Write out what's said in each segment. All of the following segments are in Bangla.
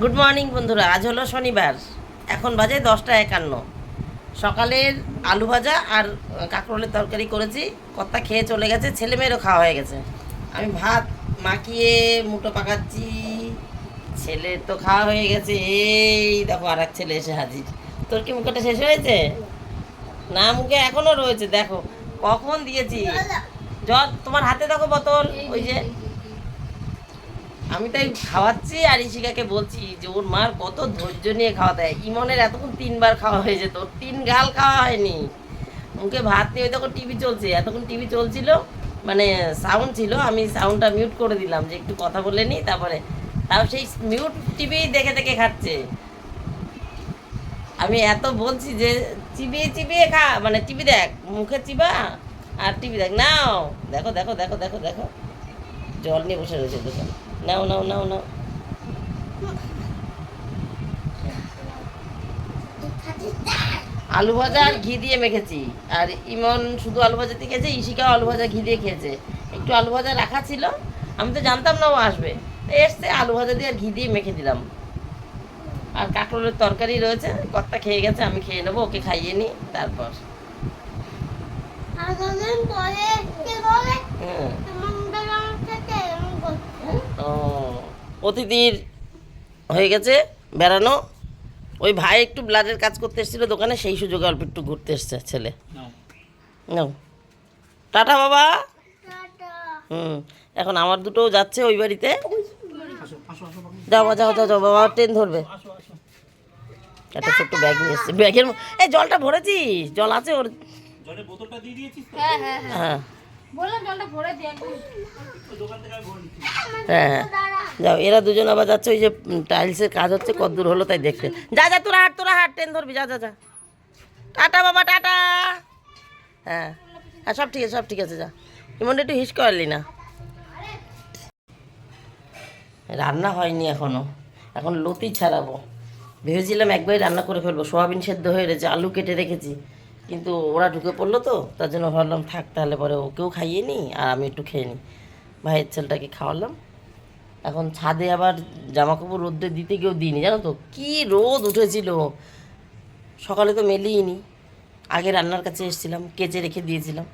গুড মর্নিং বন্ধুরা। আজ হলো শনিবার। এখন বাজে দশটা একান্ন। সকালের আলু ভাজা আর কাঁকরোলের তরকারি করেছি। কর্তা খেয়ে চলে গেছে, ছেলে মেয়েরও খাওয়া হয়ে গেছে। আমি ভাত মাখিয়ে মুটো পাকাচ্ছি। ছেলের তো খাওয়া হয়ে গেছে। এই দেখো, আর এক ছেলে এসে হাজির। তোর কি মুখটা শেষ হয়েছে? না, মুখে এখনও রয়েছে। দেখো, কখন দিয়েছি? জল তোমার হাতে দেখো বোতল, ওই যে। আমি তাই খাওয়াচ্ছি আর ইশিকাকে বলছি যে ওর মার কত ধৈর্য নিয়ে খাওয়া দেয়। ইমনের এতক্ষণ তিনবার খাওয়া হয়ে যেত তিন গাল খাওয়া হয়নি। মুখে ভাত নিয়ে তখন টিভি চলছে, এতক্ষণ টিভি চলছিল মানে সাউন্ড ছিল, আমি সাউন্ডটা মিউট করে দিলাম যে একটু কথা বলে নিই, তারপরে তাও সেই মিউট টিভি দেখে দেখে খাচ্ছে। আমি এত বলছি যে চিবিয়ে চিবিয়ে খা মানে টিভি দেখ, মুখে চিবা আর টিভি দেখ, নাও, দেখো দেখো দেখো দেখো দেখো। জল নিয়ে বসে রয়েছে দোকান। নাও নাও নাও নাও। আলু ভাজা আর ঘি দিয়ে মেখেছি। আর ইমন শুধু আলু ভাজা দিয়ে খেয়েছে ইশিকাও আলু ভাজা ঘি দিয়ে খেয়েছে। একটু আলু ভাজা রাখা ছিল আমি তো জানতাম না ও আসবে। এসছে আলু ভাজা দিয়ে আর ঘি দিয়ে মেখে দিলাম। আর কাঁকরোলের তরকারি রয়েছে কর্তা খেয়ে গেছে আমি খেয়ে নেব ওকে খাইয়ে নিই তারপর। এতদিন পরে কি করে হুম তোমাদের আমার সাথে এরকম করছে ও অতিথির হয়ে গেছে বেড়ানো। ওই ভাই একটু ব্লাডের কাজ করতে এসেছিল দোকানে সেই সুযোগে অল্প একটু ঘুরতে এসছে ছেলে। নাও। টাটা বাবা। হুম এখন আমার দুটোও যাচ্ছে ওই বাড়িতে। যাও বাবা, যাও যাও যাও বাবা ট্রেন ধরবে। একটা ছোট্ট ব্যাগ নিয়ে এসছে। ব্যাগের এই জলটা ভরেছিস? জল আছে ওর? হ্যাঁ হ্যাঁ। হ্যাঁ। হ্যাঁ যাও, এরা দুজন আবার যাচ্ছে, ওই যে টাইলসের কাজ হচ্ছে, কত দূর হলো তাই দেখতে। যা যা, তোরা হাট তোরা হাট, ট্রেন ধরবি, যা যা যা। টাটা, বাবা, টাটা। হ্যাঁ হ্যাঁ সব ঠিক আছে, সব ঠিক আছে, যা। ইমনটা একটু হিস করলি না। রান্না হয়নি এখনও। এখন লতি ছাড়াবো। ভেবেছিলাম একবারই রান্না করে ফেলব। সোয়াবিন সেদ্ধ হয়ে রয়েছে, আলু কেটে রেখেছি। কিন্তু ওরা ঢুকে পড়ল তো, তার জন্য ভাবলাম থাক তাহলে পরে ওকেও খাইয়ে নিই আর আমি একটু খেয়ে নিই। ভাইয়ের ছেলেটাকে খাওয়ালাম। এখন ছাদে আবার জামা কাপড় রোদ্রে দিতে কেউ দিইনি, জানো তো? কী রোদ উঠেছিল। সকালে তো মেলিনি আগে রান্নার কাছে এসেছিলাম, কেচে রেখে দিয়েছিলাম।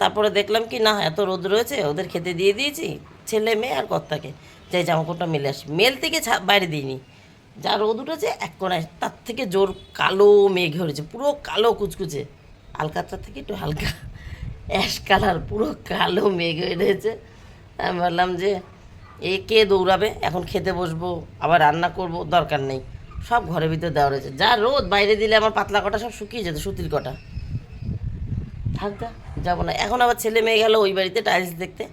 তারপরে দেখলাম কি না, এত রোদ রয়েছে, ওদের খেতে দিয়ে দিয়েছি। ছেলে মেয়ে আর কর্তাকে, যাই জামা কাপড়টা মেলে আসি। মেল থেকে বাইরে দিইনি। যা রোদ উঠেছে, এক কোনায় তার থেকে জোর কালো মেঘ হয়েছে, পুরো কালো কুচকুচে। আলকাতার থেকে একটু হালকা। অ্যাশ কালার, পুরো কালো মেঘ হয়ে রয়েছে। আমি ভাবলাম যে, এ কে দৌড়াবে? এখন খেতে বসবো, আবার রান্না করব, দরকার নেই। সব ঘরের ভিতরে দেওয়া রয়েছে। যা রোদ, বাইরে দিলে আমার পাতলা কটা সব শুকিয়ে যেত, সুতির কটা। থাক যাব না। এখন আবার ছেলে মেয়ে গেল ওই বাড়িতে টাইলস দেখতে।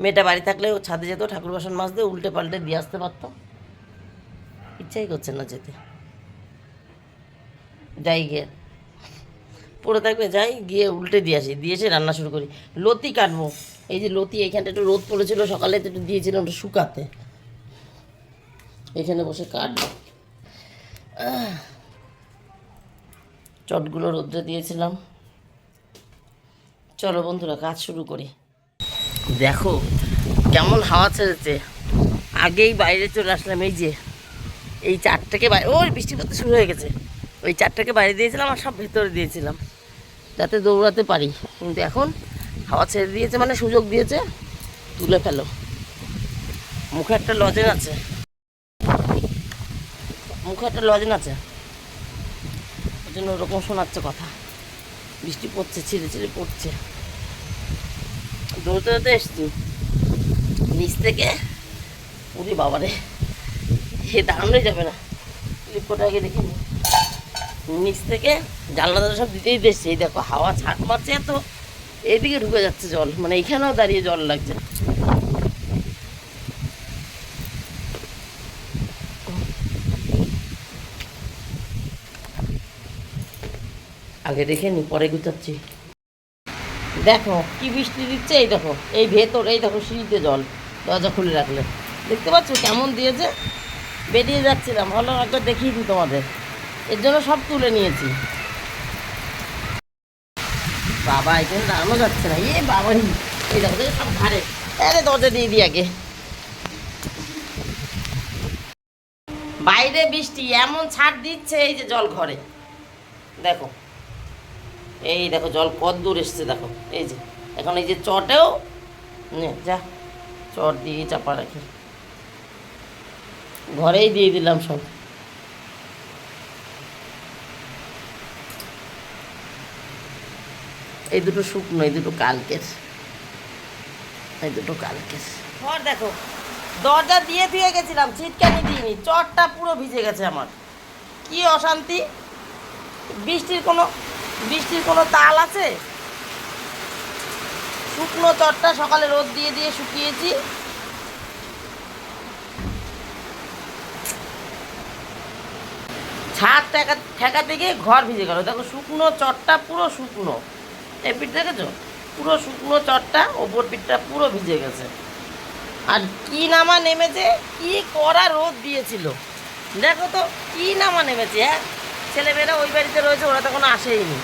মেয়েটা বাড়ি থাকলে ছাদে যেত, ঠাকুর বাসন মাছ দিয়ে উল্টে পাল্টে দিয়ে আসতে পারতো। ইচ্ছাই করছে না যেতে। যাই গিয়ে, পড়ে থাকবে, যাই গিয়ে উল্টে দিয়ে আসি, দিয়ে এসে রান্না শুরু করি। লতি কাটবো। এই যে লতি এইখানটা একটু রোদ পড়েছিল, সকালে একটু দিয়েছিলাম ওটা শুকাতে। এখানে বসে কাটবো। চটগুলো রোদ্রে দিয়েছিলাম। চলো বন্ধুরা, কাজ শুরু করি। দেখো, কেমন হাওয়া ছেড়েছে। আগেই বাইরে চলে আসলাম, এই যে এই চারটাকে ওই বৃষ্টি পড়তে শুরু হয়ে গেছে। ওই চারটাকে বাইরে দিয়েছিলাম আর সব ভেতরে দিয়েছিলাম। যাতে দৌড়াতে পারি। কিন্তু এখন হাওয়া ছেড়ে দিয়েছে মানে সুযোগ দিয়েছে, তুলে ফেলো। মুখে একটা লজেন আছে। মুখে একটা লজেন আছে। ওই জন্য ওরকম শোনাচ্ছে কথা। বৃষ্টি পড়ছে, ছিঁড়ে ছিঁড়ে পড়ছে। দৌড়তে দৌড়তে এসছি। নিচ থেকে উরি বাবারে। সে দাঁড়ানোই যাবে না। লিপটা আগে দেখি নি। নিচ থেকে জানলা দরজা সব দিতেই দিচ্ছে এই দেখো, হাওয়া ছাট মারছে এত। এদিকে ঢুকে যাচ্ছে জল। মানে এখানেও দাঁড়িয়ে জল লাগছে। আগে দেখে নি, পরে গুছাচ্ছি। দেখো, কি বৃষ্টি দিচ্ছে, এই দেখো। এই ভেতর, এই দেখো সিঁড়িতে জল। দরজা খুলে রাখলে। দেখতে পাচ্ছ কেমন দিয়েছে? বেরিয়ে যাচ্ছিলাম। ভালো একবার দেখিয়ে দিই তোমাদের। এর জন্য সব তুলে নিয়েছি। বাবা এখানে দাঁড়ানো যাচ্ছে না। এ বাবাই এই দেখো সব ঘাড়ে। আরে দরজা দিয়ে দিই আগে। বাইরে বৃষ্টি, এমন ছাড় দিচ্ছে এই যে জল ঘরে। দেখো। এই দেখো, জল কত দূর এসছে, দেখো। এই যে, এখন এই যে চটেও যা। চট দিয়ে চাপা রাখি। ঘরেই দিয়ে দিলাম সব। এই দুটো শুকনো, এই দুটো কালকের। এই দুটো কালকের। ঘর দেখো, দরজা দিয়ে দিয়ে গেছিলাম, ছিটকানি দিইনি চটটা পুরো ভিজে গেছে আমার। কি অশান্তি? বৃষ্টির কোনো বৃষ্টির কোনো তাল আছে? শুকনো চটটা সকালে রোদ দিয়ে দিয়ে শুকিয়েছি। ছাদ ঠেকা ঠেকাতে গিয়ে ঘর ভিজে গেল। দেখো, শুকনো চটটা পুরো শুকনো। এই পিঠ দেখেছ? পুরো শুকনো চটটা, ওপর পিঠটা পুরো ভিজে গেছে। আর কি নামা নেমেছে? কি কড়া রোদ দিয়েছিল? দেখো তো, কি নামা নেমেছে হ্যাঁ? ছেলেমেয়েরা ওই বাড়িতে রয়েছে, ওরা তখন আসেইনি।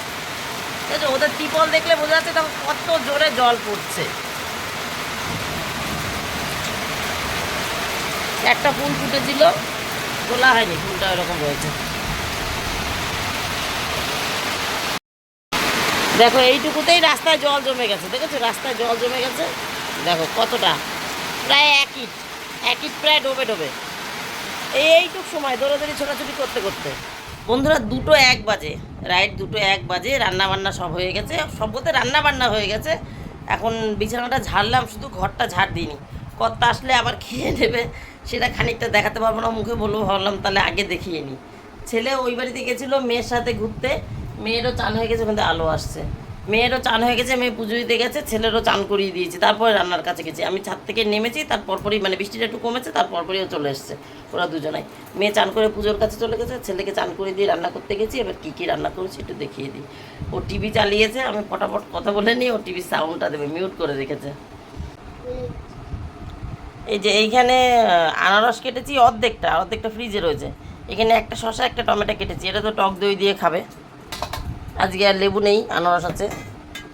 আছে ওদের টিপল দেখলে বোঝা যাচ্ছে তখন কত জোরে জল পড়ছে। একটা ফুল ফুটেছিল, তোলা হয়নি, ফুলটা এরকম রয়েছে। দেখো, এইটুকুতেই রাস্তায় জল জমে গেছে, দেখেছ? রাস্তায় জল জমে গেছে। দেখো, কতটা। প্রায় এক ইট এক ইট প্রায় ডোবে ডোবে। এই এইটুক সময় দৌড়াদৌড়ি, ছোটাছুটি করতে করতে। বন্ধুরা, দুটো এক বাজে, রাইট? দুটো এক বাজে রান্না বান্না সব হয়ে গেছে। সব বলতে রান্না বান্না হয়ে গেছে। এখন বিছানাটা ঝাড়লাম, শুধু ঘরটা ঝাড় দিইনি। কর্তা আসলে আবার খেয়ে নেবে, সেটা খানিকটা দেখাতে পারব না, মুখে বলব, ভাবলাম তাহলে আগে দেখিয়ে নিই। ছেলে ওই বাড়িতে গেছিল, মেয়ের সাথে ঘুরতে। মেয়েরও চান হয়ে গেছে ওখান আলো আসছে। মেয়েরও চান হয়ে গেছে, মেয়ে পুজো দিতে গেছে, ছেলেরও চান করিয়ে দিয়েছি। তারপরে রান্নার কাছে গেছি। আমি ছাদ থেকে নেমেছি পরই মানে বৃষ্টিটা একটু কমেছে তারপর পরেও চলে এসছে, ওরা দুজনাই। মেয়ে চান করে পুজোর কাছে চলে গেছে, ছেলেকে চান করে দিয়ে রান্না করতে গেছি। এবার কী কী রান্না করেছি একটু দেখিয়ে দিই। ও টিভি চালিয়েছে, আমি ফটাফট কথা বলে নিই, ও টিভির সাউন্ডটা দেবে, মিউট করে রেখেছে। এই যে এইখানে আনারস কেটেছি অর্ধেকটা অর্ধেকটা ফ্রিজে রয়েছে। এখানে একটা শসা, একটা টমেটো কেটেছি, এটা তো টক দই দিয়ে খাবে। আজকে আর লেবু নেই, আনারস আছে।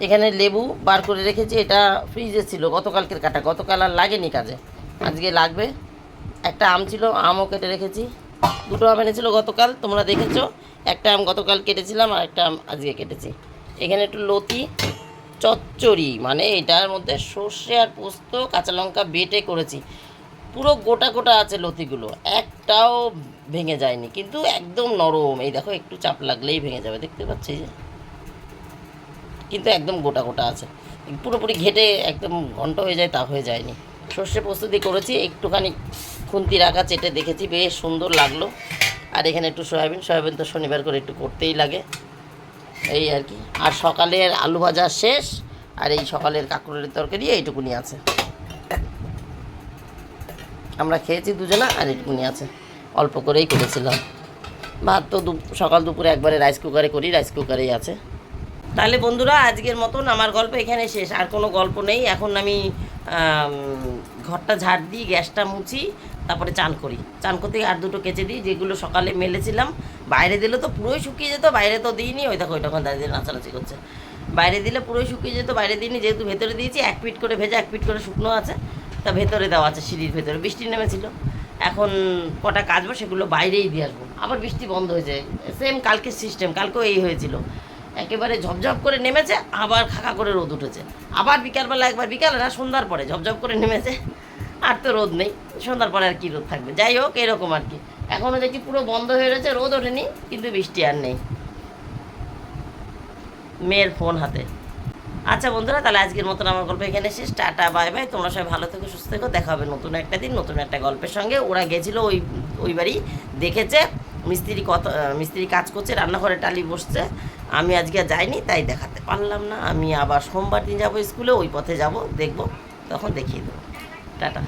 এখানে লেবু বার করে রেখেছি, এটা ফ্রিজে ছিল গতকালকের কাটা, গতকাল আর লাগেনি কাজে। আজকে লাগবে। একটা আম ছিল, আমও কেটে রেখেছি। দুটো আম এনেছিল গতকাল, তোমরা দেখেছ? একটা আম গতকাল কেটেছিলাম আর একটা আম আজকে কেটেছি। এখানে একটু লতি, চচ্চড়ি মানে এটার মধ্যে সর্ষে আর পোস্ত, কাঁচা লঙ্কা বেটে করেছি। পুরো গোটা গোটা আছে লতিগুলো একটাও ভেঙে যায়নি। কিন্তু একদম নরম। এই দেখো, একটু চাপ লাগলেই ভেঙে যাবে, দেখতে পাচ্ছি যে। কিন্তু একদম গোটা গোটা আছে। পুরোপুরি ঘেটে একদম ঘন্ট হয়ে যায় তা হয়ে যায়নি। সর্ষে প্রস্তুতি করেছি, একটুখানি খুন্তি রাখা চেটে দেখেছি, বেশ সুন্দর লাগল। আর এখানে একটু সয়াবিন সয়াবিন তো শনিবার করে একটু করতেই লাগে। এই আর কি। আর সকালের আলু ভাজা শেষ, আর এই সকালের কাকুরের তরকারি এইটুকুনি আছে। আমরা খেয়েছি দুজনা, আর এইটুকুনি আছে। অল্প করেই করেছিলাম। ভাত তো সকাল দুপুরে একবারে রাইস কুকারে করি রাইস কুকারেই আছে। তাহলে বন্ধুরা, আজকের মতন আমার গল্প এখানে শেষ। আর কোনো গল্প নেই। এখন আমি ঘরটা ঝাড় দিই, গ্যাসটা মুছি, তারপরে চান করি। চান করতে আর দুটো কেচে দিই, যেগুলো সকালে মেলেছিলাম। বাইরে দিলে তো পুরোই শুকিয়ে যেত, বাইরে তো দিইনি। ওই দেখো, ওই তখন দাঁড়িয়ে নাচানাচি করছে। বাইরে দিলে পুরোই শুকিয়ে যেত, বাইরে দিইনি। যেহেতু ভেতরে দিয়েছি, এক পিট করে ভেজা, এক পিট করে শুকনো আছে। তা ভেতরে দেওয়া আছে, সিঁড়ির ভেতরে। বৃষ্টি নেমেছিল। এখন কটা কাচবো সেগুলো বাইরেই দিয়ে আসব। আবার বৃষ্টি বন্ধ হয়ে যায়। সেম কালকের সিস্টেম কালকেও এই হয়েছিল। একেবারে ঝপঝপ করে নেমেছে, আবার খাকা করে রোদ উঠেছে। আবার বিকালবেলা একবার, বিকালে না, সন্ধ্যার পরে ঝপঝপ করে নেমেছে। আর তো রোদ নেই, সন্ধ্যার পরে আর কি রোদ থাকবে? যাই হোক, এরকম আর কি। এখনও দেখি পুরো বন্ধ হয়ে রয়েছে, রোদ ওঠেনি, কিন্তু বৃষ্টি আর নেই। মেয়ের ফোন হাতে। আচ্ছা বন্ধুরা, তাহলে আজকের মতন আমার গল্প এখানে শেষ। Tata, bye bye. তোমরা সবাই ভালো থেকো, সুস্থ থেকো। দেখা হবে নতুন একটা দিন, নতুন একটা গল্পের সঙ্গে। ওরা গেছিল ওই ওই বাড়ি, দেখেছে, মিস্ত্রি কত মিস্ত্রি কাজ করছে, রান্নাঘরে টালি বসছে। আমি আজকে যাইনি, তাই দেখাতে পারলাম না। আমি আবার সোমবার দিন যাব স্কুলে, ওই পথে যাব, দেখব, তখন দেখিয়ে দেবো। টাটা।